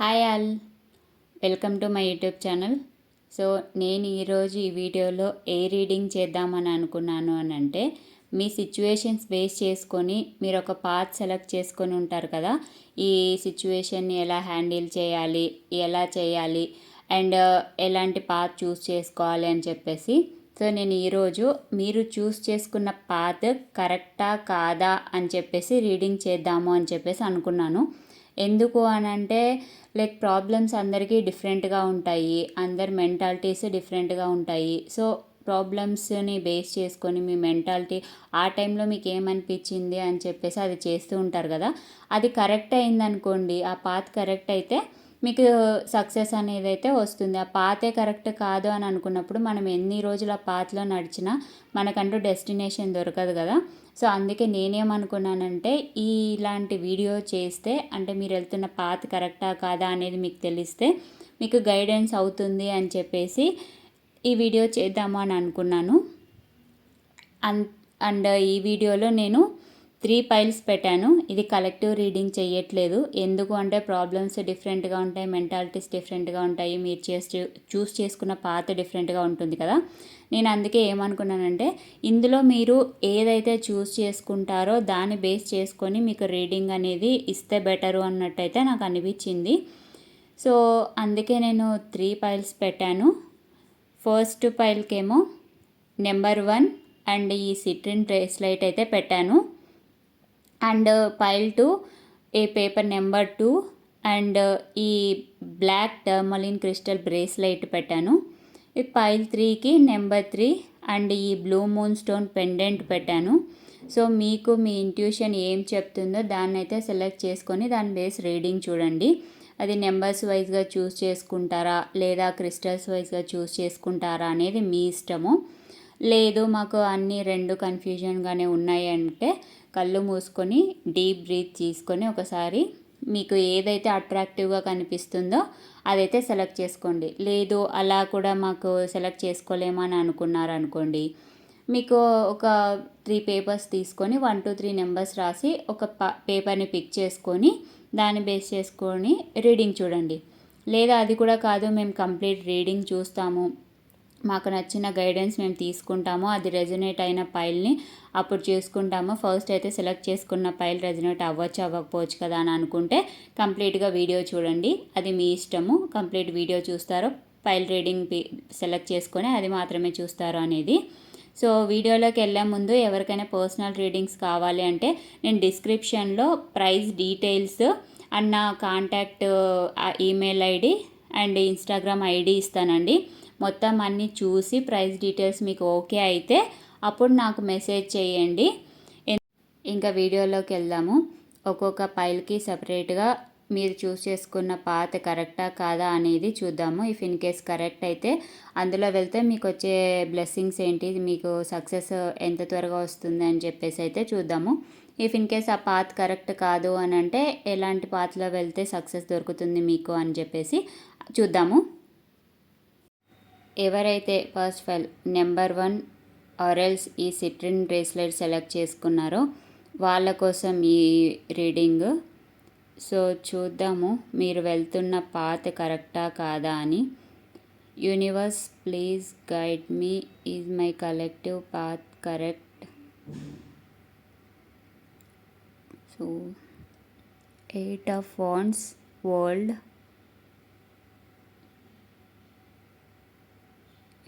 Hi all. Welcome to my YouTube channel. So నేను ఈరోజు ఈ వీడియోలో ఏ రీడింగ్ చేద్దామని అనుకున్నాను అని అంటే మీ సిచ్యువేషన్స్ బేస్ చేసుకొని మీరు ఒక పాత్ సెలెక్ట్ చేసుకొని ఉంటారు కదా ఈ సిచ్యువేషన్ని ఎలా హ్యాండిల్ చేయాలి ఎలా చేయాలి అండ్ uh, ఎలాంటి పాత్ చూస్ చేసుకోవాలి అని చెప్పేసి. సో నేను ఈరోజు మీరు చూస్ చేసుకున్న పాత్ కరెక్టా కాదా అని చెప్పేసి రీడింగ్ చేద్దాము అని చెప్పేసి అనుకున్నాను. ఎందుకు అని అంటే లైక్ ప్రాబ్లమ్స్ అందరికీ డిఫరెంట్గా ఉంటాయి. అందరి మెంటాలిటీస్ డిఫరెంట్గా ఉంటాయి. సో ప్రాబ్లమ్స్ని బేస్ చేసుకొని మీ మెంటాలిటీ ఆ టైంలో మీకు ఏమనిపించింది అని చెప్పేసి అది చేస్తూ ఉంటారు కదా. అది కరెక్ట్ అయిందనుకోండి ఆ పాత్ కరెక్ట్ అయితే మీకు సక్సెస్ అనేది అయితే వస్తుంది. ఆ పాతే కరెక్ట్ కాదు అని అనుకున్నప్పుడు మనం ఎన్ని రోజులు ఆ పాత్లో నడిచినా మనకంటూ డెస్టినేషన్ దొరకదు కదా. సో అందుకే నేనేమనుకున్నానంటే ఇలాంటి వీడియో చేస్తే అంటే మీరు వెళ్తున్న పాత్ కరెక్టా కాదా అనేది మీకు తెలిస్తే మీకు గైడెన్స్ అవుతుంది అని చెప్పేసి ఈ వీడియో చేద్దాము అని అనుకున్నాను. అండ్ ఈ వీడియోలో నేను త్రీ పైల్స్ పెట్టాను. ఇది కలెక్టివ్ రీడింగ్ చేయట్లేదు ఎందుకు అంటే ప్రాబ్లమ్స్ డిఫరెంట్గా ఉంటాయి మెంటాలిటీస్ డిఫరెంట్గా ఉంటాయి. మీరు చేసి చూస్ చేసుకున్న పాత డిఫరెంట్గా ఉంటుంది కదా. నేను అందుకే ఏమనుకున్నానంటే ఇందులో మీరు ఏదైతే చూస్ చేసుకుంటారో దాన్ని బేస్ చేసుకొని మీకు రీడింగ్ అనేది ఇస్తే బెటరు అన్నట్టయితే నాకు అనిపించింది. సో అందుకే నేను త్రీ పైల్స్ పెట్టాను. ఫస్ట్ పైల్కేమో నెంబర్ వన్ అండ్ ఈ సిట్రిన్ బ్రేస్లైట్ అయితే పెట్టాను. And pile two a paper number two and ఈ బ్లాక్ టర్మలిన్ క్రిస్టల్ బ్రేస్లైట్ పెట్టాను. ఈ పైల్ త్రీకి నెంబర్ త్రీ అండ్ ఈ బ్లూ మూన్ స్టోన్ పెండెంట్ పెట్టాను. సో మీకు మీ ఇంట్యూషన్ ఏం చెప్తుందో దాన్ని అయితే సెలెక్ట్ చేసుకొని దాని బేస్ రీడింగ్ చూడండి. అది నెంబర్స్ వైజ్గా చూస్ చేసుకుంటారా? లేదా క్రిస్టల్స్ వైజ్గా చూస్ చేసుకుంటారా అనేది మీ ఇష్టము. లేదు మాకు అన్నీ రెండు కన్ఫ్యూజన్గానే ఉన్నాయి అంటే కళ్ళు మూసుకొని డీప్ బ్రీత్ తీసుకొని ఒకసారి మీకు ఏదైతే అట్రాక్టివ్గా కనిపిస్తుందో అదైతే సెలెక్ట్ చేసుకోండి. లేదు అలా కూడా మాకు సెలెక్ట్ చేసుకోలేమని అనుకున్నారు అనుకోండి మీకు ఒక త్రీ పేపర్స్ తీసుకొని వన్ టూ త్రీ నెంబర్స్ రాసి ఒక ప పేపర్ని పిక్ చేసుకొని దాన్ని బేస్ చేసుకొని రీడింగ్ చూడండి. లేదా అది కూడా కాదు మేము కంప్లీట్ రీడింగ్ చూస్తాము. మాకు నచ్చిన గైడెన్స్ మేము తీసుకుంటాము అది రెజనేట్ అయిన పైల్ని అప్పుడు చూసుకుంటాము. ఫస్ట్ అయితే సెలెక్ట్ చేసుకున్న పైల్ రెజనేట్ అవ్వచ్చు అవ్వకపోవచ్చు కదా అని అనుకుంటే కంప్లీట్గా వీడియో చూడండి. అది మీ ఇష్టము కంప్లీట్ వీడియో చూస్తారు. పైల్ రీడింగ్ సెలెక్ట్ చేసుకొని అది మాత్రమే చూస్తారు అనేది. సో వీడియోలోకి వెళ్ళే ముందు ఎవరికైనా పర్సనల్ రీడింగ్స్ కావాలి అంటే నేను డిస్క్రిప్షన్లో ప్రైస్ డీటెయిల్స్ అన్న contact email ID and Instagram ID ఇస్తానండి. మొత్తం అన్నీ చూసి ప్రైస్ డీటెయిల్స్ మీకు ఓకే అయితే అప్పుడు నాకు మెసేజ్ చేయండి. ఇంకా వీడియోలోకి వెళ్దాము. ఒక్కొక్క పైల్కి సపరేట్గా మీరు చూస్ చేసుకున్న పాత కరెక్టా కాదా అనేది చూద్దాము. ఇఫ్ ఇన్ కేస్ కరెక్ట్ అయితే అందులో వెళ్తే మీకు వచ్చే బ్లెస్సింగ్స్ ఏంటి మీకు సక్సెస్ ఎంత త్వరగా వస్తుంది అని చెప్పేసి అయితే చూద్దాము. ఇఫ్ ఇన్ కేస్ ఆ పాత్ కరెక్ట్ కాదు అని అంటే ఎలాంటి పాత్లో వెళ్తే సక్సెస్ దొరుకుతుంది మీకు అని చెప్పేసి చూద్దాము. ఎవరైతే ఫస్ట్ ఫైల్ నెంబర్ వన్ ఆరెల్స్ ఈ సిట్రిన్ బ్రేస్లెట్ సెలెక్ట్ చేసుకున్నారో వాళ్ళ కోసం ఈ రీడింగ్. సో చూద్దాము మీరు వెళ్తున్న పాత కరెక్టా కాదా అని. Universe please guide me. Is my collective path correct? So eight of wands world.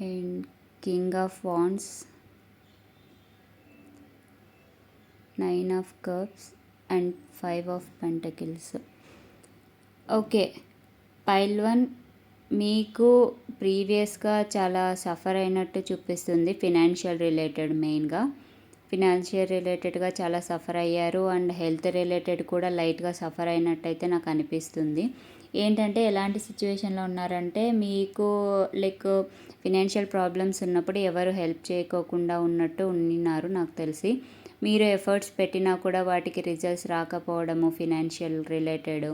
And king of wands nine of cups and five of pentacles. Okay pile one మీకు ప్రీవియస్గా చాలా సఫర్ అయినట్టు చూపిస్తుంది ఫినాన్షియల్ రిలేటెడ్ మెయిన్గా. Financial రిలేటెడ్గా చాలా suffer అయ్యారు and health related కూడా లైట్గా సఫర్ అయినట్టయితే నాకు అనిపిస్తుంది. ఏంటంటే ఎలాంటి సిచ్యువేషన్లో ఉన్నారంటే మీకు లైక్ ఫినాన్షియల్ ప్రాబ్లమ్స్ ఉన్నప్పుడు ఎవరు హెల్ప్ చేయకోకుండా ఉన్నట్టు ఉన్నారు నాకు తెలిసి. మీరు ఎఫర్ట్స్ పెట్టినా కూడా వాటికి రిజల్ట్స్ రాకపోవడము ఫినాన్షియల్ రిలేటెడ్.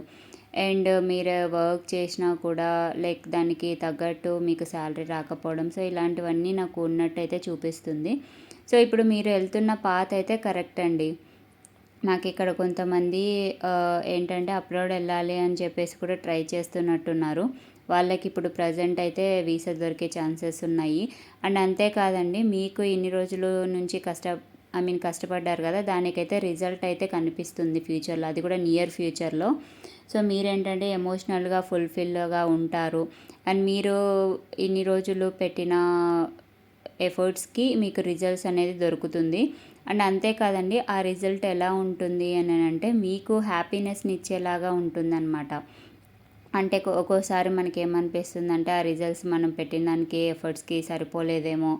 అండ్ మీరు వర్క్ చేసినా కూడా లైక్ దానికి తగ్గట్టు మీకు శాలరీ రాకపోవడం సో ఇలాంటివన్నీ నాకు ఉన్నట్టయితే చూపిస్తుంది. సో ఇప్పుడు మీరు వెళ్తున్న పాత అయితే కరెక్ట్ అండి. నాకు ఇక్కడ కొంతమంది ఏంటంటే అప్లోడ్ వెళ్ళాలి అని చెప్పేసి కూడా ట్రై చేస్తున్నట్టున్నారు. వాళ్ళకి ఇప్పుడు ప్రజెంట్ అయితే వీసా దొరికే ఛాన్సెస్ ఉన్నాయి. అండ్ అంతేకాదండి మీకు ఇన్ని రోజుల నుంచి కష్ట ఐ మీన్ కష్టపడ్డారు కదా దానికైతే రిజల్ట్ అయితే కనిపిస్తుంది ఫ్యూచర్లో. అది కూడా నియర్ ఫ్యూచర్లో. సో మీరేంటంటే ఎమోషనల్గా ఫుల్ఫిల్గా ఉంటారు. అండ్ మీరు ఇన్ని రోజులు పెట్టిన ఎఫర్ట్స్కి మీకు రిజల్ట్స్ అనేది దొరుకుతుంది. అండ్ అంతేకాదండి ఆ రిజల్ట్ ఎలా ఉంటుంది అని అంటే మీకు హ్యాపీనెస్ని ఇచ్చేలాగా ఉంటుందన్నమాట. అంటే ఒక్కోసారి మనకి ఏమనిపిస్తుంది అంటే ఆ రిజల్ట్స్ మనం పెట్టిన దానికి ఎఫర్ట్స్కి సరిపోలేదేమో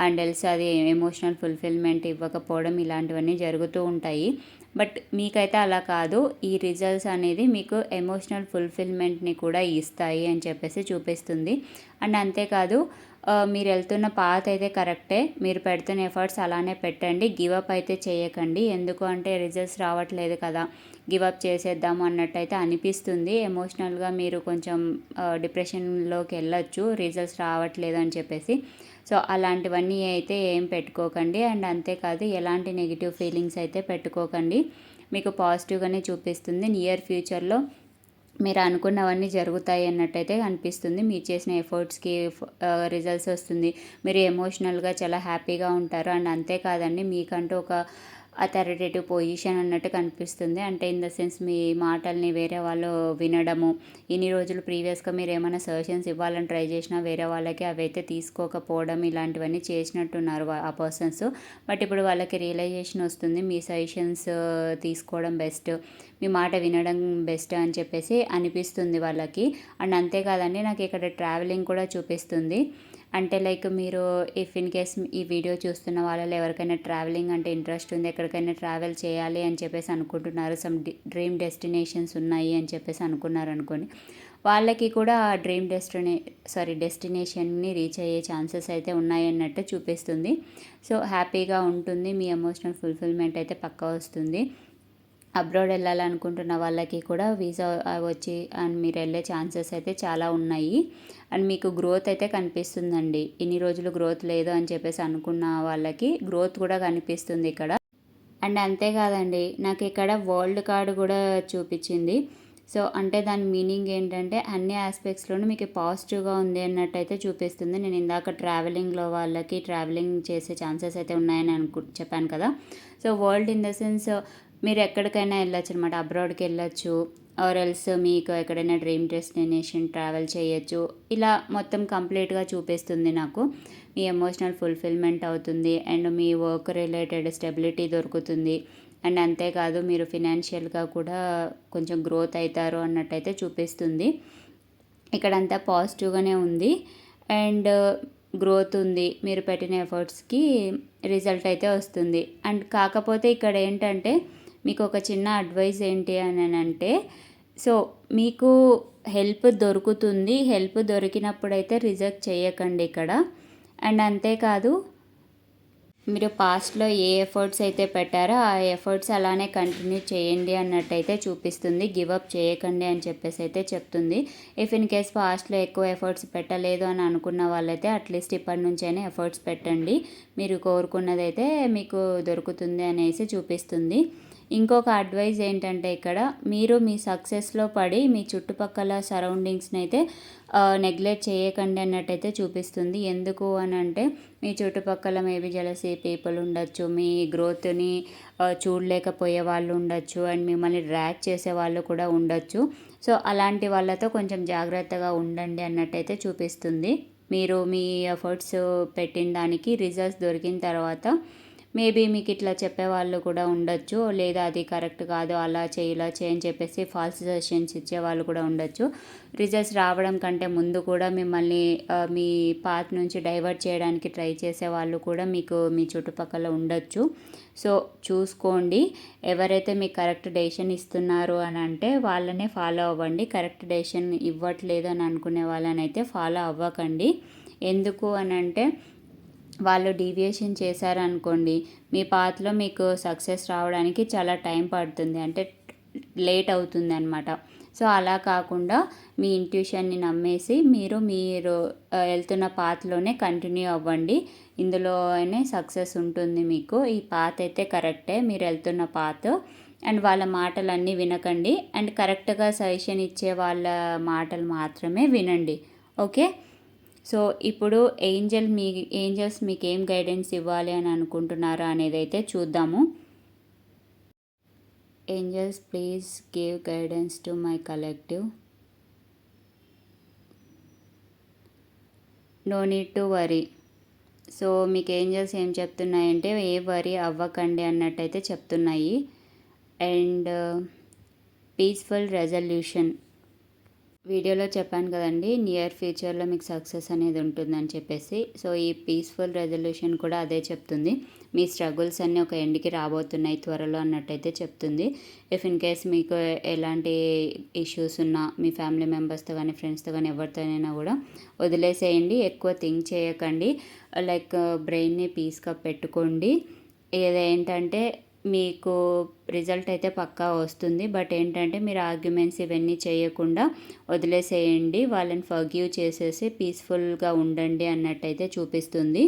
అండ్ ఎల్స్ అది ఎమోషనల్ ఫుల్ఫిల్మెంట్ ఇవ్వకపోవడం ఇలాంటివన్నీ జరుగుతూ ఉంటాయి. బట్ మీకైతే అలా కాదు. ఈ రిజల్ట్స్ అనేది మీకు ఎమోషనల్ ఫుల్ఫిల్మెంట్ని కూడా ఇస్తాయి అని చెప్పేసి చూపిస్తుంది. అండ్ అంతేకాదు మీరు వెళ్తున్న పాత అయితే కరెక్టే మీరు పెడుతున్న ఎఫర్ట్స్ అలానే పెట్టండి. గివప్ అయితే చేయకండి. ఎందుకు అంటే రిజల్ట్స్ రావట్లేదు కదా. గివప్ చేసేద్దాము అన్నట్టయితే అనిపిస్తుంది. ఎమోషనల్గా మీరు కొంచెం డిప్రెషన్లోకి వెళ్ళొచ్చు. రిజల్ట్స్ రావట్లేదు అని చెప్పేసి. సో అలాంటివన్నీ అయితే ఏం పెట్టుకోకండి. అండ్ అంతేకాదు ఎలాంటి నెగిటివ్ ఫీలింగ్స్ అయితే పెట్టుకోకండి. మీకు పాజిటివ్గానే చూపిస్తుంది. నియర్ ఫ్యూచర్లో మీరు అనుకున్నవన్నీ జరుగుతాయి అన్నట్టయితే అనిపిస్తుంది. మీరు చేసిన ఎఫర్ట్స్కి రిజల్ట్స్ వస్తుంది. మీరు ఎమోషనల్గా చాలా హ్యాపీగా ఉంటారు. అండ్ అంతేకాదండి మీకంటూ ఒక అథారిటేటివ్ పొజిషన్ అన్నట్టు కనిపిస్తుంది. అంటే ఇన్ ద సెన్స్ మీ మాటల్ని వేరే వాళ్ళు వినడము ఇన్ని రోజులు ప్రీవియస్గా మీరు ఏమైనా సజెషన్స్ ఇవ్వాలని ట్రై చేసినా వేరే వాళ్ళకి అవైతే తీసుకోకపోవడం ఇలాంటివన్నీ చేసినట్టున్నారు ఆ పర్సన్స్. బట్ ఇప్పుడు వాళ్ళకి రియలైజేషన్ వస్తుంది మీ సజెషన్స్ తీసుకోవడం బెస్ట్ మీ మాట వినడం బెస్ట్ అని చెప్పేసి అనిపిస్తుంది వాళ్ళకి. అండ్ అంతేకాదండి నాకు ఇక్కడ ట్రావెలింగ్ కూడా చూపిస్తుంది. అంటే లైక్ మీరు ఇఫ్ ఇన్ కేస్ ఈ వీడియో చూస్తున్న వాళ్ళలో ఎవరికైనా ట్రావెలింగ్ అంటే ఇంట్రెస్ట్ ఉంది ఎక్కడికైనా ట్రావెల్ చేయాలి అని చెప్పేసి అనుకుంటున్నారు సమ్ డ్రీమ్ డెస్టినేషన్స్ ఉన్నాయి అని చెప్పేసి అనుకున్నారు అనుకోండి వాళ్ళకి కూడా ఆ డ్రీమ్ డెస్టినే సారీ డెస్టినేషన్ని రీచ్ అయ్యే ఛాన్సెస్ అయితే ఉన్నాయి అన్నట్టు చూపిస్తుంది. సో హ్యాపీగా ఉంటుంది మీ ఎమోషనల్ ఫుల్ఫిల్మెంట్ అయితే పక్కా వస్తుంది. అబ్రాడ్ వెళ్ళాలనుకుంటున్న వాళ్ళకి కూడా వీసా వచ్చి అండ్ మీరు వెళ్ళే ఛాన్సెస్ అయితే చాలా ఉన్నాయి. అండ్ మీకు గ్రోత్ అయితే కనిపిస్తుందండి. ఇన్ని రోజులు గ్రోత్ లేదు అని చెప్పేసి అనుకున్న వాళ్ళకి గ్రోత్ కూడా కనిపిస్తుంది ఇక్కడ. అండ్ అంతేకాదండి నాకు ఇక్కడ వరల్డ్ కార్డు కూడా చూపించింది. సో అంటే దాని మీనింగ్ ఏంటంటే అన్ని ఆస్పెక్ట్స్లోనూ మీకు పాజిటివ్గా ఉంది అన్నట్టయితే చూపిస్తుంది. నేను ఇందాక ట్రావెలింగ్లో వాళ్ళకి ట్రావెలింగ్ చేసే ఛాన్సెస్ అయితే ఉన్నాయని అనుకు చెప్పాను కదా. So world in the sense మీరు ఎక్కడికైనా వెళ్ళొచ్చు అనమాట అబ్రాడ్కి వెళ్ళొచ్చు. ఆర్ ఎల్స్ మీకు ఎక్కడైనా డ్రీమ్ డెస్టినేషన్ ట్రావెల్ చేయొచ్చు. ఇలా మొత్తం కంప్లీట్గా చూపిస్తుంది నాకు. మీ ఎమోషనల్ ఫుల్ఫిల్మెంట్ అవుతుంది అండ్ మీ వర్క్ రిలేటెడ్ స్టెబిలిటీ దొరుకుతుంది. అండ్ అంతేకాదు మీరు ఫినాన్షియల్గా కూడా కొంచెం గ్రోత్ అవుతారు అన్నట్టయితే చూపిస్తుంది. ఇక్కడంతా పాజిటివ్గానే ఉంది. అండ్ గ్రోత్ ఉంది. మీరు పెట్టిన ఎఫర్ట్స్కి రిజల్ట్ అయితే వస్తుంది. అండ్ కాకపోతే ఇక్కడ ఏంటంటే మీకు ఒక చిన్న అడ్వైస్ ఏంటి అని అంటే సో మీకు హెల్ప్ దొరుకుతుంది. హెల్ప్ దొరికినప్పుడైతే రిజెక్ట్ చేయకండి ఇక్కడ. అండ్ అంతేకాదు మీరు పాస్ట్లో ఏ ఎఫర్ట్స్ అయితే పెట్టారో ఆ ఎఫర్ట్స్ అలానే కంటిన్యూ చేయండి అన్నట్టయితే చూపిస్తుంది. గివ్ అప్ చేయకండి అని చెప్పేసి అయితే చెప్తుంది. ఇఫ్ ఇన్ కేస్ పాస్ట్లో ఎక్కువ ఎఫర్ట్స్ పెట్టలేదు అని అనుకున్న వాళ్ళైతే అట్లీస్ట్ ఇప్పటి నుంచైనా ఎఫర్ట్స్ పెట్టండి. మీరు కోరుకున్నదైతే మీకు దొరుకుతుంది అనేసి చూపిస్తుంది. ఇంకొక అడ్వైజ్ ఏంటంటే ఇక్కడ మీరు మీ సక్సెస్లో పడి మీ చుట్టుపక్కల సరౌండింగ్స్ని అయితే నెగ్లెక్ట్ చేయకండి అన్నట్టయితే చూపిస్తుంది. ఎందుకు అని అంటే మీ చుట్టుపక్కల మేబీ జలసీ పీపుల్ ఉండొచ్చు మీ గ్రోత్ని చూడలేకపోయే వాళ్ళు ఉండొచ్చు అండ్ మిమ్మల్ని డ్రాక్ చేసే వాళ్ళు కూడా ఉండొచ్చు. సో అలాంటి వాళ్ళతో కొంచెం జాగ్రత్తగా ఉండండి అన్నట్టయితే చూపిస్తుంది. మీరు మీ ఎఫర్ట్స్ పెట్టిన దానికి రిజల్ట్స్ దొరికిన తర్వాత మేబీ మీకు ఇట్లా చెప్పేవాళ్ళు కూడా ఉండొచ్చు. లేదా అది కరెక్ట్ కాదు అలా చేయి ఇలా చేయి అని చెప్పేసి ఫాల్స్ సజెషన్స్ ఇచ్చేవాళ్ళు కూడా ఉండొచ్చు. రిజల్ట్స్ రావడం కంటే ముందు కూడా మిమ్మల్ని మీ పాత్ నుంచి డైవర్ట్ చేయడానికి ట్రై చేసే వాళ్ళు కూడా మీకు మీ చుట్టుపక్కల ఉండొచ్చు. సో చూసుకోండి. ఎవరైతే మీకు కరెక్ట్ డెసిషన్ ఇస్తున్నారు అని అంటే వాళ్ళనే ఫాలో అవ్వండి. కరెక్ట్ డెసిషన్ ఇవ్వట్లేదు అని అనుకునే వాళ్ళని అయితే ఫాలో అవ్వకండి. ఎందుకు అని అంటే వాళ్ళు డీవియేషన్ చేశారనుకోండి మీ పాత్లో మీకు సక్సెస్ రావడానికి చాలా టైం పడుతుంది. అంటే లేట్ అవుతుంది అనమాట సో అలా కాకుండా మీ ఇంట్యూషన్ని నమ్మేసి మీరు మీరు వెళ్తున్న పాత్లోనే కంటిన్యూ అవ్వండి. ఇందులోనే సక్సెస్ ఉంటుంది మీకు. ఈ పాత్ అయితే కరెక్టే. మీరు వెళ్తున్న పాత్. అండ్ వాళ్ళ మాటలన్నీ వినకండి. అండ్ కరెక్ట్గా సజెషన్ ఇచ్చే వాళ్ళ మాటలు మాత్రమే వినండి. ఓకే? సో ఇప్పుడు ఏంజల్ మీ ఏంజల్స్ మీకు ఏం గైడెన్స్ ఇవ్వాలి అని అనుకుంటున్నారా అనేది అయితే చూద్దాము. Angels please give guidance to my collective. No need to worry. So మీకు ఏంజల్స్ ఏం చెప్తున్నాయంటే ఏ వరీ అవ్వకండి అన్నట్టయితే చెప్తున్నాయి. And peaceful resolution. వీడియోలో చెప్పాను కదండి నియర్ ఫ్యూచర్లో మీకు సక్సెస్ అనేది ఉంటుందని చెప్పేసి. సో ఈ పీస్ఫుల్ రెజల్యూషన్ కూడా అదే చెప్తుంది. మీ స్ట్రగుల్స్ అన్నీ ఒక ఎండ్కి రాబోతున్నాయి త్వరలో అన్నట్టయితే చెప్తుంది. ఇఫ్ ఇన్ కేస్ మీకు ఎలాంటి ఇష్యూస్ ఉన్నా మీ ఫ్యామిలీ మెంబర్స్తో కానీ ఫ్రెండ్స్తో కానీ ఎవరితోనైనా కూడా వదిలేసేయండి ఎక్కువ థింక్ చేయకండి. లైక్ బ్రెయిన్ని పీస్గా పెట్టుకోండి. ఏదేంటంటే మీకు రిజల్ట్ అయితే పక్కా వస్తుంది. బట్ ఏంటంటే మీరు ఆర్గ్యుమెంట్స్ ఇవన్నీ చేయకుండా వదిలేసేయండి. వాళ్ళని ఫర్గ్యూ చేసేసి పీస్ఫుల్గా ఉండండి అన్నట్టయితే చూపిస్తుంది.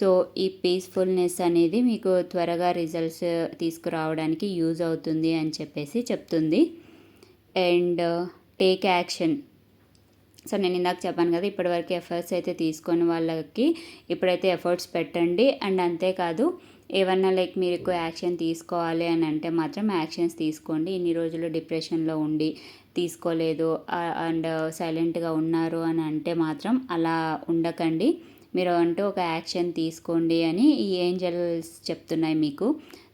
సో ఈ పీస్ఫుల్నెస్ అనేది మీకు త్వరగా రిజల్ట్స్ తీసుకురావడానికి యూజ్ అవుతుంది అని చెప్పేసి చెప్తుంది. అండ్ టేక్ యాక్షన్ సో నేను ఇందాక చెప్పాను కదా ఇప్పటివరకు ఎఫర్ట్స్ అయితే తీసుకొని వాళ్ళకి ఇప్పుడైతే ఎఫర్ట్స్ పెట్టండి. అండ్ అంతేకాదు ఏమన్నా లైక్ మీరు ఎక్కువ యాక్షన్ తీసుకోవాలి అని అంటే మాత్రం యాక్షన్స్ తీసుకోండి. ఇన్ని రోజులు డిప్రెషన్లో ఉండి తీసుకోలేదు అండ్ సైలెంట్గా ఉన్నారు అని అంటే మాత్రం అలా ఉండకండి. మీరు అంటూ ఒక యాక్షన్ తీసుకోండి అని ఈ ఏంజల్స్ చెప్తున్నాయి మీకు.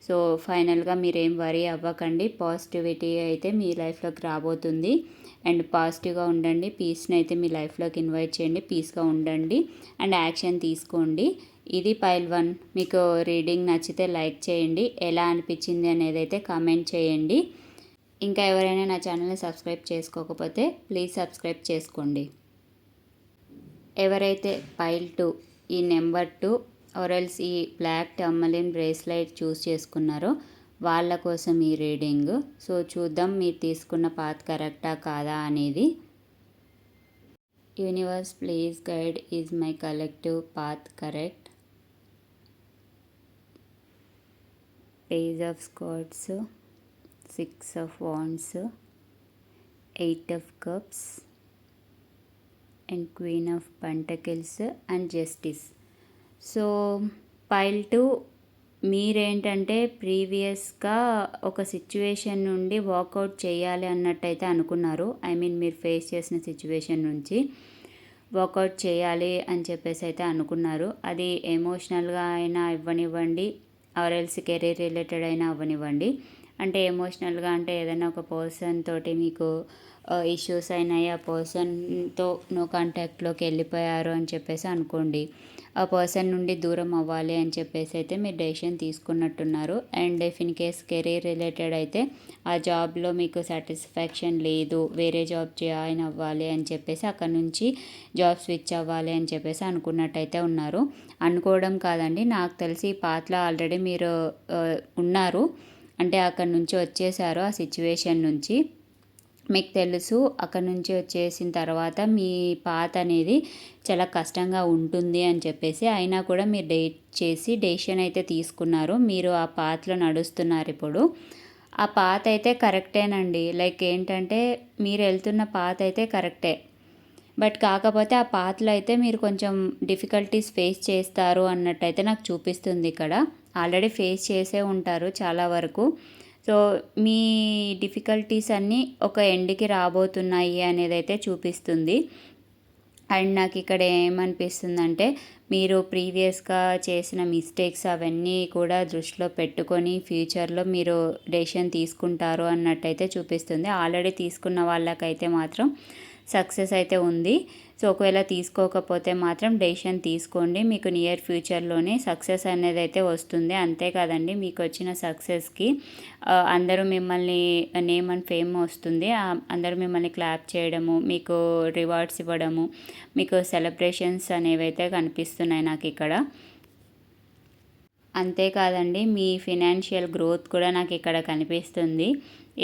సో ఫైనల్గా మీరేం వరీ అవ్వకండి. పాజిటివిటీ అయితే మీ లైఫ్లోకి రాబోతుంది. అండ్ పాజిటివ్గా ఉండండి. పీస్ని అయితే మీ లైఫ్లోకి ఇన్వైట్ చేయండి. పీస్గా ఉండండి. అండ్ యాక్షన్ తీసుకోండి. ఇది పైల్ వన్. మీకు రీడింగ్ నచ్చితే లైక్ చేయండి. ఎలా అనిపించింది అనేది అయితే కామెంట్ చేయండి. ఇంకా ఎవరైనా నా ఛానల్ని సబ్స్క్రైబ్ చేసుకోకపోతే ప్లీజ్ సబ్స్క్రైబ్ చేసుకోండి. ఎవరైతే పైల్ టూ ఈ నెంబర్ టూ ఒరల్స్ ఈ బ్లాక్ టమ్మలిన్ బ్రేస్లైట్ చూస్ చేసుకున్నారో వాళ్ళ కోసం ఈ రీడింగ్. సో చూద్దాం మీరు తీసుకున్న పాత్ కరెక్టా కాదా అనేది. Universe please guide is my collective path correct? Page of swords six of wands eight of cups and queen of pentacles and justice so pile two మీరేంటంటే ప్రీవియస్గా ఒక సిచ్యువేషన్ నుండి వాకౌట్ చేయాలి అన్నట్టయితే అనుకున్నారు. ఐ మీన్ మీరు ఫేస్ చేసిన situation నుంచి వాకౌట్ చేయాలి అని చెప్పేసి అయితే అనుకున్నారు. అది ఎమోషనల్గా అయినా ఇవ్వనివ్వండి ఆర్ఎల్సీ కెరీర్ రిలేటెడ్ అయినా అవ్వనివ్వండి. అంటే ఎమోషనల్గా అంటే ఏదైనా ఒక పర్సన్ తోటి మీకు ఇష్యూస్ అయినాయి ఆ పర్సన్తో నో కాంటాక్ట్లోకి వెళ్ళిపోయారు అని చెప్పేసి అనుకోండి. ఆ పర్సన్ నుండి దూరం అవ్వాలి అని చెప్పేసి అయితే మీరు decision తీసుకున్నట్టున్నారు. And if in case career related అయితే ఆ జాబ్లో మీకు సాటిస్ఫాక్షన్ లేదు వేరే జాబ్ జాయిన్ అవ్వాలి అని చెప్పేసి అక్కడ నుంచి జాబ్ స్విచ్ అవ్వాలి అని చెప్పేసి అనుకున్నట్టయితే ఉన్నారు. అనుకోవడం కాదండి నాకు తెలిసి ఈ పాత్రలో ఆల్రెడీ మీరు ఉన్నారు. అంటే అక్కడ నుంచి వచ్చేసారు ఆ సిచ్యువేషన్ నుంచి. మీకు తెలుసు అక్కడ నుంచి వచ్చేసిన తర్వాత మీ పాత అనేది చాలా కష్టంగా ఉంటుంది అని చెప్పేసి అయినా కూడా మీరు డేట్ చేసి డెసిషన్ అయితే తీసుకున్నారు. మీరు ఆ పాతలో నడుస్తున్నారు ఇప్పుడు. ఆ పాత అయితే కరెక్టేనండి. లైక్ ఏంటంటే మీరు వెళ్తున్న పాత అయితే కరెక్టే. బట్ కాకపోతే ఆ పాతలో అయితే మీరు కొంచెం డిఫికల్టీస్ ఫేస్ చేస్తారు అన్నట్టయితే నాకు చూపిస్తుంది ఇక్కడ. ఆల్రెడీ ఫేస్ చేసే ఉంటారు చాలా వరకు. సో మీ డిఫికల్టీస్ అన్నీ ఒక ఎండ్కి రాబోతున్నాయి అనేది అయితే చూపిస్తుంది. అండ్ నాకు ఇక్కడ ఏమనిపిస్తుందంటే మీరు ప్రీవియస్గా చేసిన మిస్టేక్స్ అవన్నీ కూడా దృష్టిలో పెట్టుకొని ఫ్యూచర్లో మీరు డెసిషన్ తీసుకుంటారు అన్నట్టయితే చూపిస్తుంది. ఆల్రెడీ తీసుకున్న వాళ్ళకైతే మాత్రం సక్సెస్ అయితే ఉంది. సో ఒకవేళ తీసుకోకపోతే మాత్రం డెసిషన్ తీసుకోండి. మీకు నియర్ ఫ్యూచర్లోనే సక్సెస్ అనేది అయితే వస్తుంది. అంతేకాదండి మీకు వచ్చిన సక్సెస్కి అందరూ మిమ్మల్ని నేమ్ అండ్ ఫేమ్ వస్తుంది. అందరూ మిమ్మల్ని క్లాప్ చేయడము మీకు రివార్డ్స్ ఇవ్వడము మీకు సెలబ్రేషన్స్ అనేవి అయితే కనిపిస్తున్నాయి నాకు ఇక్కడ. అంతేకాదండి మీ ఫినాన్షియల్ గ్రోత్ కూడా నాకు ఇక్కడ కనిపిస్తుంది.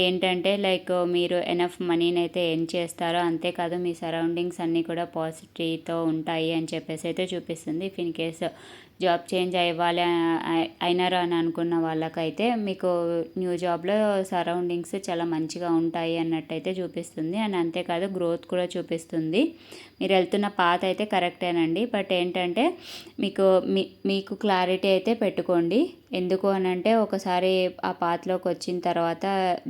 ఏంటంటే లైక్ మీరు ఎనఫ్ మనీని అయితే ఎర్న్ చేస్తారో అంతేకాదు మీ సరౌండింగ్స్ అన్నీ కూడా పాజిటివ్తో ఉంటాయి అని చెప్పేసి అయితే చూపిస్తుంది. If in case job change అవ్వాలి అయినారు అని అనుకున్న వాళ్ళకైతే మీకు న్యూ జాబ్లో సరౌండింగ్స్ చాలా మంచిగా ఉంటాయి అన్నట్టయితే చూపిస్తుంది. అండ్ అంతేకాదు గ్రోత్ కూడా చూపిస్తుంది. మీరు వెళ్తున్న పాత అయితే కరెక్టేనండి బట్ ఏంటంటే మీకు మీ మీకు క్లారిటీ అయితే పెట్టుకోండి. ఎందుకు అని అంటే ఒకసారి ఆ పాత్లోకి వచ్చిన తర్వాత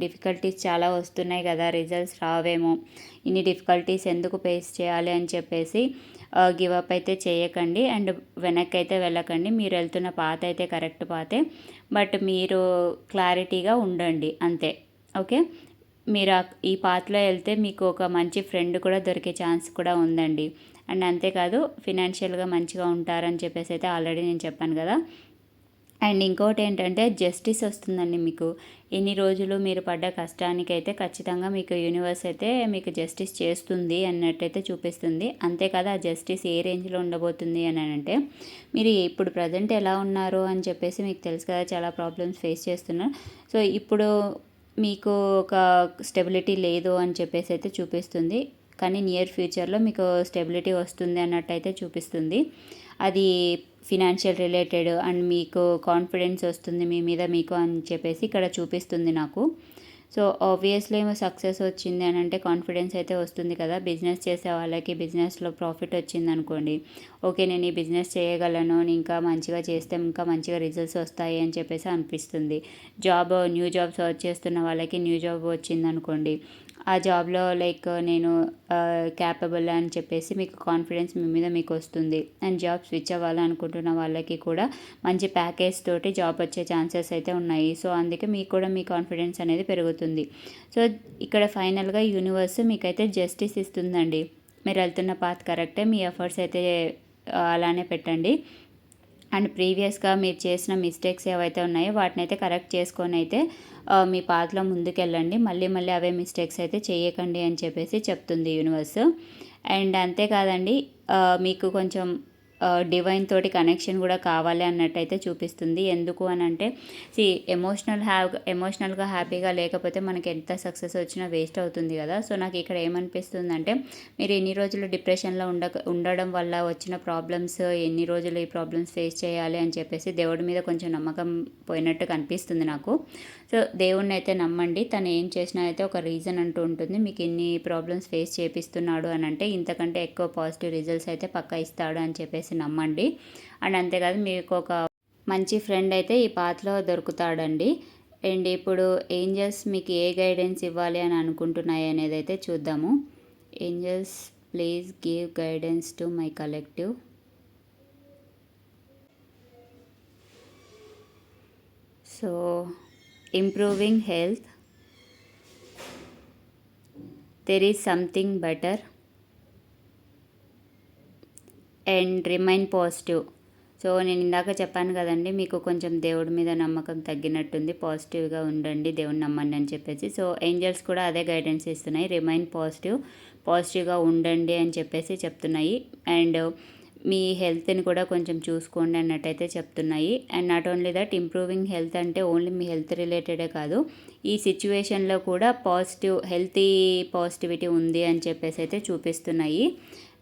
డిఫికల్టీస్ చాలా వస్తున్నాయి కదా రిజల్ట్స్ రావేమో. ఇన్ని డిఫికల్టీస్ ఎందుకు ఫేస్ చేయాలి అని చెప్పేసి గివ్ అప్ అయితే చేయకండి. అండ్ వెనక్కి అయితే వెళ్ళకండి. మీరు వెళ్తున్న పాత అయితే కరెక్ట్ పాతే బట్ మీరు క్లారిటీగా ఉండండి. అంతే. ఓకే మీరు ఈ పాత్లో వెళ్తే మీకు ఒక మంచి ఫ్రెండ్ కూడా దొరికే ఛాన్స్ కూడా ఉందండి. అండ్ అంతేకాదు ఫినాన్షియల్గా మంచిగా ఉంటారని చెప్పేసి అయితే ఆల్రెడీ నేను చెప్పాను కదా. అండ్ ఇంకోటి ఏంటంటే జస్టిస్ వస్తుందండి మీకు. ఎన్ని రోజులు మీరు పడ్డ కష్టానికైతే ఖచ్చితంగా మీకు యూనివర్స్ అయితే మీకు జస్టిస్ చేస్తుంది అన్నట్టయితే చూపిస్తుంది. అంతేకాదు ఆ జస్టిస్ ఏ రేంజ్లో ఉండబోతుంది అని అంటే మీరు ఇప్పుడు ప్రజెంట్ ఎలా ఉన్నారు అని చెప్పేసి మీకు తెలుసు కదా చాలా ప్రాబ్లమ్స్ ఫేస్ చేస్తున్నారు. సో ఇప్పుడు మీకు ఒక స్టెబిలిటీ లేదు అని చెప్పేసి అయితే చూపిస్తుంది. కానీ నియర్ ఫ్యూచర్లో మీకు స్టెబిలిటీ వస్తుంది అన్నట్టయితే చూపిస్తుంది. అది ఫినాన్షియల్ రిలేటెడ్ అండ్ మీకు కాన్ఫిడెన్స్ వస్తుంది మీ మీద మీకు అని చెప్పేసి ఇక్కడ చూపిస్తుంది నాకు. సో ఆబ్వియస్లీ ఏమో సక్సెస్ వచ్చింది అని అంటే కాన్ఫిడెన్స్ అయితే వస్తుంది కదా. బిజినెస్ చేసే వాళ్ళకి బిజినెస్లో ప్రాఫిట్ వచ్చింది అనుకోండి ఓకే నేను ఈ బిజినెస్ చేయగలను ఇంకా మంచిగా చేస్తే ఇంకా మంచిగా రిజల్ట్స్ వస్తాయి అని చెప్పేసి అనిపిస్తుంది. జాబ్ న్యూ జాబ్ సర్చ్ చేస్తున్న వాళ్ళకి న్యూ జాబ్ వచ్చిందనుకోండి ఆ జాబ్లో లైక్ నేను క్యాపబుల్ అని చెప్పేసి మీకు కాన్ఫిడెన్స్ మీ మీద మీకు వస్తుంది. అండ్ జాబ్ స్విచ్ అవ్వాలనుకుంటున్న వాళ్ళకి కూడా మంచి ప్యాకేజ్ తోటి జాబ్ వచ్చే ఛాన్సెస్ అయితే ఉన్నాయి. సో అందుకే మీకు కూడా మీ కాన్ఫిడెన్స్ అనేది పెరుగుతుంది. సో ఇక్కడ ఫైనల్గా యూనివర్స్ మీకైతే జస్టిస్ ఇస్తుందండి. మీరు వెళ్తున్న పాత్ కరెక్టే మీ ఎఫర్ట్స్ అయితే అలానే పెట్టండి. అండ్ ప్రీవియస్గా మీరు చేసిన మిస్టేక్స్ ఏవైతే ఉన్నాయో వాటిని అయితే కరెక్ట్ చేసుకొని అయితే మీ పాత్రలో ముందుకెళ్ళండి. మళ్ళీ మళ్ళీ అవే మిస్టేక్స్ అయితే చేయకండి అని చెప్పేసి చెప్తుంది యూనివర్స్. అండ్ అంతేకాదండి మీకు కొంచెం డివైన్ తోటి కనెక్షన్ కూడా కావాలి అన్నట్టయితే చూపిస్తుంది. ఎందుకు అని అంటే సి ఎమోషనల్ హ్యావ్ ఎమోషనల్గా హ్యాపీగా లేకపోతే మనకి ఎంత సక్సెస్ వచ్చినా వేస్ట్ అవుతుంది కదా. సో నాకు ఇక్కడ ఏమనిపిస్తుంది అంటే మీరు ఎన్ని రోజులు డిప్రెషన్లో ఉండ ఉండడం వల్ల వచ్చిన ప్రాబ్లమ్స్ ఎన్ని రోజులు ఈ ప్రాబ్లమ్స్ ఫేస్ చేయాలి అని చెప్పేసి దేవుడి మీద కొంచెం నమ్మకం పోయినట్టు కనిపిస్తుంది నాకు. సో దేవుణ్ణి అయితే నమ్మండి. తను ఏం చేసినా అయితే ఒక రీజన్ అంటూ ఉంటుంది. మీకు ఎన్ని ప్రాబ్లమ్స్ ఫేస్ చేపిస్తున్నాడు అని అంటే ఇంతకంటే ఎక్కువ పాజిటివ్ రిజల్ట్స్ అయితే పక్క ఇస్తాడు అని చెప్పేసి నమ్మండి. అండ్ అంతేకాదు మీకు ఒక మంచి ఫ్రెండ్ అయితే ఈ పాత్రలో దొరుకుతాడండి. అండ్ ఇప్పుడు ఏంజల్స్ మీకు ఏ గైడెన్స్ ఇవ్వాలి అని అనుకుంటున్నాయి అనేది అయితే చూద్దాము. Angels please give guidance to my collective. So improving health. There is something better and remain positive so నేను ఇందాక చెప్పాను కదండి మీకు కొంచెం దేవుడి మీద నమ్మకం తగ్గినట్టుంది పాజిటివ్గా ఉండండి దేవుని నమ్మండి అని చెప్పేసి. సో ఏంజల్స్ కూడా అదే గైడెన్స్ ఇస్తున్నాయి రిమైన్ పాజిటివ్ పాజిటివ్గా ఉండండి అని చెప్పేసి చెప్తున్నాయి. అండ్ మీ హెల్త్ని కూడా కొంచెం చూసుకోండి అన్నట్టయితే చెప్తున్నాయి. And not only that improving health అంటే ఓన్లీ మీ హెల్త్ రిలేటెడే కాదు ఈ సిచ్యువేషన్లో కూడా పాజిటివ్ హెల్తీ పాజిటివిటీ ఉంది అని చెప్పేసి అయితే చూపిస్తున్నాయి.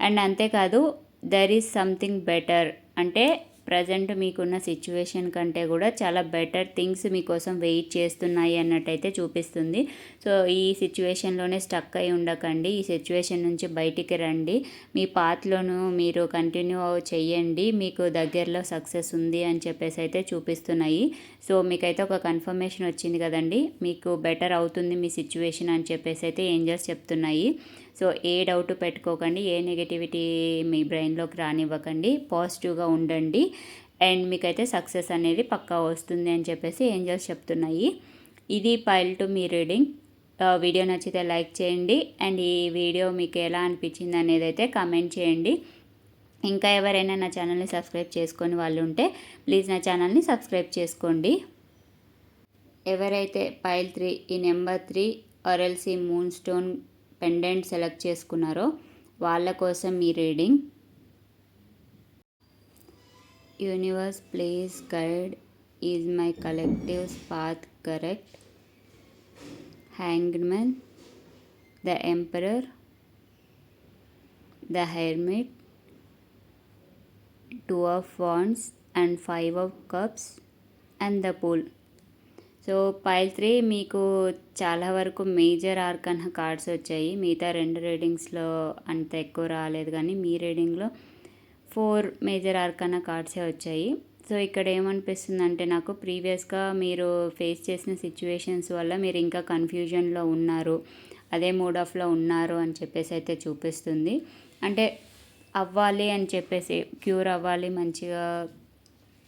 అండ్ అంతేకాదు దెర్ ఈజ్ సంథింగ్ బెటర్ అంటే ప్రజెంట్ మీకున్న సిచ్యువేషన్ కంటే కూడా చాలా బెటర్ థింగ్స్ మీకోసం వెయిట్ చేస్తున్నాయి అన్నట్టయితే చూపిస్తుంది. సో ఈ సిచ్యువేషన్లోనే స్టక్ అయి ఉండకండి. ఈ సిచ్యువేషన్ నుంచి బయటికి రండి. మీ పాత్లోను మీరు కంటిన్యూ చేయండి. మీకు దగ్గరలో సక్సెస్ ఉంది అని చెప్పేసి అయితే చూపిస్తున్నాయి. సో మీకైతే ఒక కన్ఫర్మేషన్ వచ్చింది కదండి. మీకు బెటర్ అవుతుంది మీ సిచ్యువేషన్ అని చెప్పేసి అయితే ఏంజల్స్ చెప్తున్నాయి. సో ఏ డౌట్ పెట్టుకోకండి ఏ నెగిటివిటీ మీ బ్రెయిన్లోకి రానివ్వకండి పాజిటివ్గా ఉండండి. అండ్ మీకైతే సక్సెస్ అనేది పక్కా వస్తుంది అని చెప్పేసి ఏంజల్స్ చెప్తున్నాయి. ఇది పైల్ టు మీ రీడింగ్ వీడియో నచ్చితే లైక్ చేయండి. అండ్ ఈ వీడియో మీకు ఎలా అనిపించింది అనేది అయితే కమెంట్ చేయండి. ఇంకా ఎవరైనా నా ఛానల్ని సబ్స్క్రైబ్ చేసుకొని వాళ్ళు ఉంటే ప్లీజ్ నా ఛానల్ని సబ్స్క్రైబ్ చేసుకోండి. ఎవరైతే పైల్ త్రీ ఈ నెంబర్ త్రీ ఆర్ఎల్సీ మూన్ స్టోన్ పెండెంట్ సెలెక్ట్ చేసుకున్నారో వాళ్ళ కోసం ఈ reading. Universe please guide is my collective path correct. Hanged man the emperor the hermit two of wands and five of cups and the fool so pile three మీకు చాలా వరకు major arcane cards వచ్చాయి. మిగతా రెండు రీడింగ్స్లో అంత ఎక్కువ రాలేదు కానీ మీ రీడింగ్లో ఫోర్ మేజర్ ఆర్కన్ కార్డ్సే వచ్చాయి. సో ఇక్కడ ఏమనిపిస్తుంది అంటే నాకు ప్రీవియస్గా మీరు ఫేస్ చేసిన సిచ్యువేషన్స్ వల్ల మీరు ఇంకా కన్ఫ్యూజన్లో ఉన్నారు. అదే మూడ్ ఆఫ్లో ఉన్నారు అని చెప్పేసి అయితే చూపిస్తుంది. అంటే అవ్వాలి అని చెప్పేసి క్యూర్ అవ్వాలి మంచిగా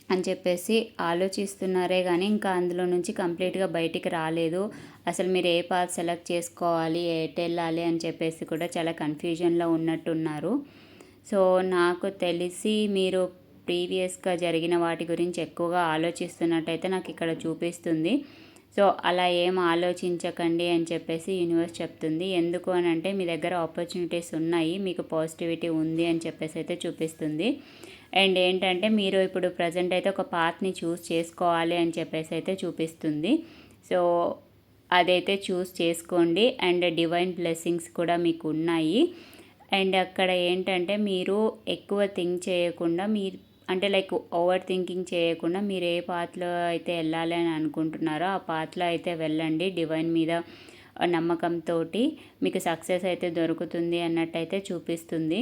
అని చెప్పేసి ఆలోచిస్తున్నారే కానీ ఇంకా అందులో నుంచి కంప్లీట్గా బయటికి రాలేదు. అసలు మీరు ఏ పాత్ సెలెక్ట్ చేసుకోవాలి ఎటు వెళ్ళాలి అని చెప్పేసి కూడా చాలా కన్ఫ్యూజన్లో ఉన్నట్టున్నారు. సో నాకు తెలిసి మీరు ప్రీవియస్గా జరిగిన వాటి గురించి ఎక్కువగా ఆలోచిస్తున్నట్టయితే నాకు ఇక్కడ చూపిస్తుంది. సో అలా ఏం ఆలోచించకండి అని చెప్పేసి యూనివర్స్ చెప్తుంది. ఎందుకు అని అంటే మీ దగ్గర ఆపర్చునిటీస్ ఉన్నాయి మీకు పాజిటివిటీ ఉంది అని చెప్పేసి అయితే చూపిస్తుంది. అండ్ ఏంటంటే మీరు ఇప్పుడు ప్రజెంట్ అయితే ఒక పాత్ని చూస్ చేసుకోవాలి అని చెప్పేసి అయితే చూపిస్తుంది. సో అదైతే చూస్ చేసుకోండి. అండ్ డివైన్ బ్లెస్సింగ్స్ కూడా మీకు ఉన్నాయి. అండ్ అక్కడ ఏంటంటే మీరు ఎక్కువ థింక్ చేయకుండా మీ అంటే లైక్ ఓవర్ థింకింగ్ చేయకుండా మీరు ఏ పాత్లో అయితే వెళ్ళాలి అని అనుకుంటున్నారో ఆ పాత్లో అయితే వెళ్ళండి. డివైన్ మీద నమ్మకంతో మీకు సక్సెస్ అయితే దొరుకుతుంది అన్నట్టయితే చూపిస్తుంది.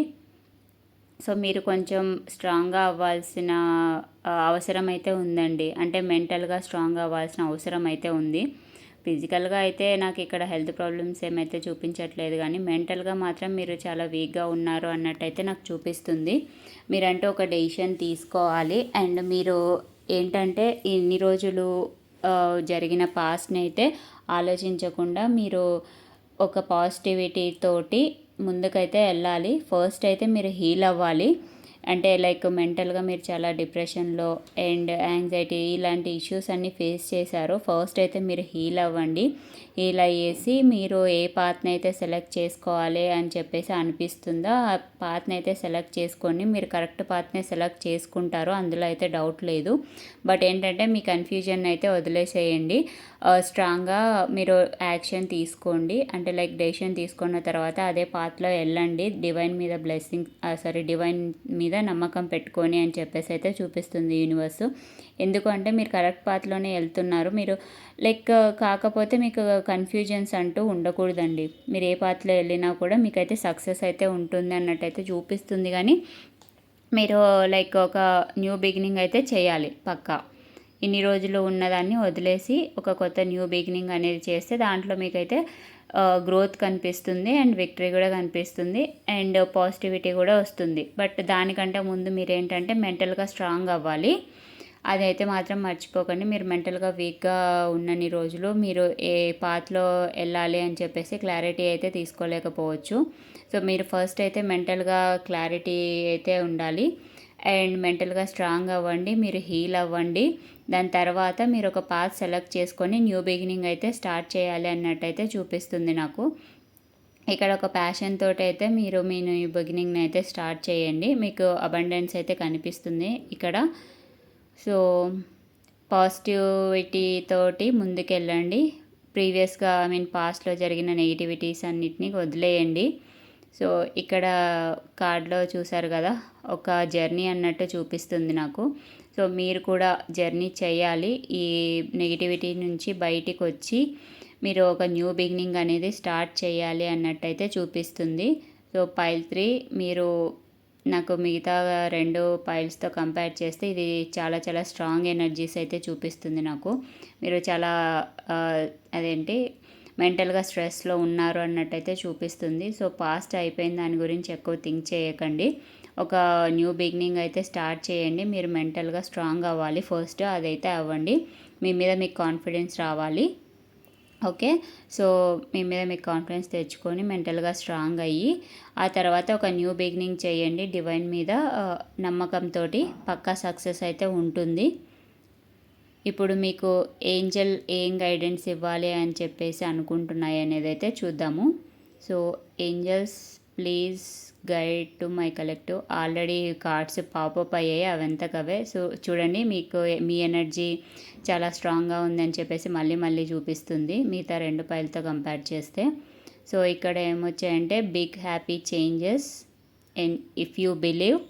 సో మీరు కొంచెం స్ట్రాంగ్గా అవ్వాల్సిన అవసరం అయితే ఉందండి. అంటే మెంటల్గా స్ట్రాంగ్ అవ్వాల్సిన అవసరం అయితే ఉంది. ఫిజికల్గా అయితే నాకు ఇక్కడ హెల్త్ ప్రాబ్లమ్స్ ఏమైతే చూపించట్లేదు కానీ మెంటల్గా మాత్రం మీరు చాలా వీక్గా ఉన్నారు అన్నట్టయితే నాకు చూపిస్తుంది. మీరంటే ఒక డెసిషన్ తీసుకోవాలి. అండ్ మీరు ఏంటంటే ఇన్ని రోజులు జరిగిన పాస్ట్ని అయితే ఆలోచించకుండా మీరు ఒక పాజిటివిటీ తోటి ముందుకైతే వెళ్ళాలి. ఫస్ట్ అయితే మీరు హీల్ అవ్వాలి. అంటే లైక్ మెంటల్గా మీరు చాలా డిప్రెషన్లో అండ్ యాంగ్జైటీ ఇలాంటి ఇష్యూస్ అన్నీ ఫేస్ చేశారు. ఫస్ట్ అయితే మీరు హీల్ అవ్వండి. హీల్ అయ్యేసి మీరు ఏ పాత్ని అయితే సెలెక్ట్ చేసుకోవాలి అని చెప్పేసి అనిపిస్తుందో? ఆ పాత్ని అయితే సెలెక్ట్ చేసుకొని మీరు కరెక్ట్ పాత్నే సెలెక్ట్ చేసుకుంటారో అందులో అయితే డౌట్ లేదు. బట్ ఏంటంటే మీ కన్ఫ్యూజన్ అయితే వదిలేసేయండి. స్ట్రాంగ్గా మీరు యాక్షన్ తీసుకోండి. అంటే లైక్ డెసిషన్ తీసుకున్న తర్వాత అదే పాత్లో వెళ్ళండి. డివైన్ మీద బ్లెస్సింగ్ సారీ డివైన్ మీద నమ్మకం పెట్టుకొని అని చెప్పేసి అయితే చూపిస్తుంది యూనివర్స్ ఎందుకంటే మీరు కరెక్ట్ పాత్లోనే వెళ్తున్నారు. మీరు లైక్ కాకపోతే మీకు కన్ఫ్యూజన్స్ అంటూ ఉండకూడదండి. మీరు ఏ పాత్లో వెళ్ళినా కూడా మీకైతే సక్సెస్ అయితే ఉంటుంది అన్నట్టయితే చూపిస్తుంది. కానీ మీరు లైక్ ఒక న్యూ బిగినింగ్ అయితే చేయాలి పక్కా. ఇన్ని రోజులు ఉన్నదాన్ని వదిలేసి ఒక కొత్త న్యూ బిగినింగ్ అనేది చేస్తే దాంట్లో మీకైతే గ్రోత్ కనిపిస్తుంది అండ్ విక్టరీ కూడా కనిపిస్తుంది అండ్ పాజిటివిటీ కూడా వస్తుంది. బట్ దానికంటే ముందు మీరు ఏంటంటే మెంటల్గా స్ట్రాంగ్ అవ్వాలి. అదైతే మాత్రం మర్చిపోకండి. మీరు మెంటల్గా వీక్గా ఉన్నన్ని రోజులు మీరు ఏ పాత్లో వెళ్ళాలి అని చెప్పేసి క్లారిటీ అయితే తీసుకోలేకపోవచ్చు. సో మీరు ఫస్ట్ అయితే మెంటల్గా క్లారిటీ అయితే ఉండాలి. అండ్ మెంటల్గా స్ట్రాంగ్ అవ్వండి మీరు హీల్ అవ్వండి. దాని తర్వాత మీరు ఒక పాత్ సెలెక్ట్ చేసుకొని న్యూ బిగినింగ్ అయితే స్టార్ట్ చేయాలి అన్నట్టయితే చూపిస్తుంది నాకు. ఇక్కడ ఒక ప్యాషన్ తోటి అయితే మీరు మీ న్యూ బిగినింగ్ని అయితే స్టార్ట్ చేయండి. మీకు అబండెన్స్ అయితే కనిపిస్తుంది ఇక్కడ. సో పాజిటివిటీ తోటి ముందుకెళ్ళండి. ప్రీవియస్గా ఐ మీన్ పాస్ట్లో జరిగిన నెగిటివిటీస్ అన్నిటినీ వదిలేయండి. సో ఇక్కడ కార్డ్లో చూసారు కదా ఒక జర్నీ అన్నట్టు చూపిస్తుంది నాకు. సో మీరు కూడా జర్నీ చేయాలి. ఈ నెగిటివిటీ నుంచి బయటికి వచ్చి మీరు ఒక న్యూ బిగినింగ్ అనేది స్టార్ట్ చేయాలి అన్నట్టయితే చూపిస్తుంది. సో పైల్ త్రీ మీరు నాకు మిగతా రెండు పైల్స్తో కంపేర్ చేస్తే ఇది చాలా చాలా స్ట్రాంగ్ ఎనర్జీస్ అయితే చూపిస్తుంది నాకు. మీరు చాలా అదేంటి మెంటల్గా స్ట్రెస్లో ఉన్నారు అన్నట్టయితే చూపిస్తుంది. సో పాస్ట్ అయిపోయిన దాని గురించి ఎక్కువ థింక్ చేయకండి. ఒక న్యూ బిగినింగ్ అయితే స్టార్ట్ చేయండి. మీరు మెంటల్గా స్ట్రాంగ్ అవ్వాలి. ఫస్ట్ అదైతే అవ్వండి. మీ మీద మీకు కాన్ఫిడెన్స్ రావాలి. ఓకే? సో మీ మీద మీకు కాన్ఫిడెన్స్ తెచ్చుకొని మెంటల్గా స్ట్రాంగ్ అయ్యి ఆ తర్వాత ఒక న్యూ బిగినింగ్ చేయండి. డివైన్ మీద నమ్మకంతో పక్కా సక్సెస్ అయితే ఉంటుంది. ఇప్పుడు మీకు ఏంజల్ ఏం గైడెన్స్ ఇవ్వాలి అని చెప్పేసి అనుకుంటున్నాయి అనేది అయితే చూద్దాము. So angels please guide to my collective. Already cards pop up అయ్యాయి అవంతకవే సో చూడండి మీకు మీ ఎనర్జీ చాలా స్ట్రాంగ్గా ఉందని చెప్పేసి మళ్ళీ మళ్ళీ చూపిస్తుంది మిగతా రెండు పైలతో కంపేర్ చేస్తే. సో ఇక్కడ ఏమొచ్చాయంటే big happy changes. And if you believe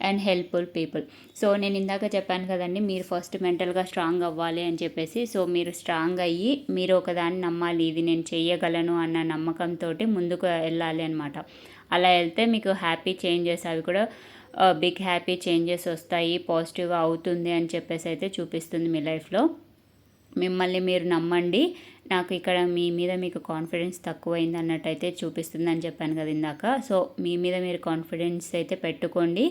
and helpful people. So నేను ఇందాక చెప్పాను కదండి మీరు ఫస్ట్ మెంటల్గా స్ట్రాంగ్ అవ్వాలి అని చెప్పేసి సో మీరు స్ట్రాంగ్ అయ్యి మీరు ఒకదాన్ని నమ్మాలి ఇది నేను చేయగలను అన్న నమ్మకంతో ముందుకు వెళ్ళాలి అనమాట అలా వెళ్తే మీకు హ్యాపీ చేంజెస్ అవి కూడా బిగ్ హ్యాపీ చేంజెస్ వస్తాయి పాజిటివ్గా అవుతుంది అని చెప్పేసి అయితే చూపిస్తుంది మీ లైఫ్లో. మిమ్మల్ని మీరు నమ్మండి. నాకు ఇక్కడ మీ మీద మీకు కాన్ఫిడెన్స్ తక్కువైంది అన్నట్టయితే చూపిస్తుంది అని చెప్పాను కదా ఇందాక. సో మీ మీద మీరు కాన్ఫిడెన్స్ అయితే పెట్టుకోండి.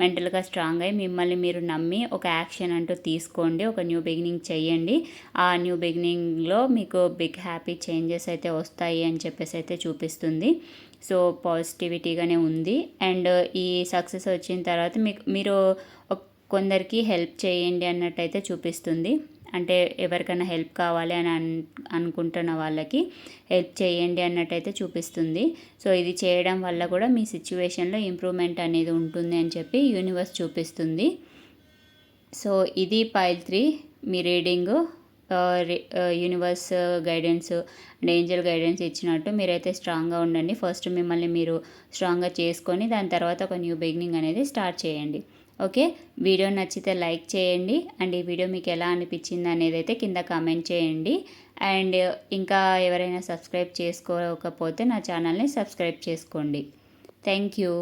మెంటల్గా స్ట్రాంగ్ అయ్యి మిమ్మల్ని మీరు నమ్మి ఒక యాక్షన్ అంటూ తీసుకోండి. ఒక న్యూ బిగినింగ్ చేయండి ఆ న్యూ బిగినింగ్లో మీకు బిగ్ హ్యాపీ చేంజెస్ అయితే వస్తాయి అని చెప్పేసి అయితే చూపిస్తుంది. సో పాజిటివిటీగానే ఉంది. అండ్ ఈ సక్సెస్ వచ్చిన తర్వాత మీకు మీరు కొందరికి హెల్ప్ చేయండి అన్నట్టయితే చూపిస్తుంది. అంటే ఎవరికైనా హెల్ప్ కావాలి అని అన్ అనుకుంటున్న వాళ్ళకి హెల్ప్ చేయండి అన్నట్టయితే చూపిస్తుంది. సో ఇది చేయడం వల్ల కూడా మీ సిచ్యువేషన్లో ఇంప్రూవ్మెంట్ అనేది ఉంటుంది అని చెప్పి యూనివర్స్ చూపిస్తుంది. సో ఇది pile three me reading universe guidance and angel guidance ఇచ్చినట్టు మీరైతే స్ట్రాంగ్గా ఉండండి. ఫస్ట్ మిమ్మల్ని మీరు స్ట్రాంగ్గా చేసుకొని దాని తర్వాత ఒక న్యూ బిగినింగ్ అనేది స్టార్ట్ చేయండి. ఓకే? వీడియో నచ్చితే లైక్ చేయండి. అండ్ ఈ వీడియో మీకు ఎలా అనిపించింది అనేది అయితే కింద కామెంట్ చేయండి. అండ్ ఇంకా ఎవరైనా సబ్స్క్రైబ్ చేసుకోకపోతే నా ఛానల్ని సబ్స్క్రైబ్ చేసుకోండి. Thank you.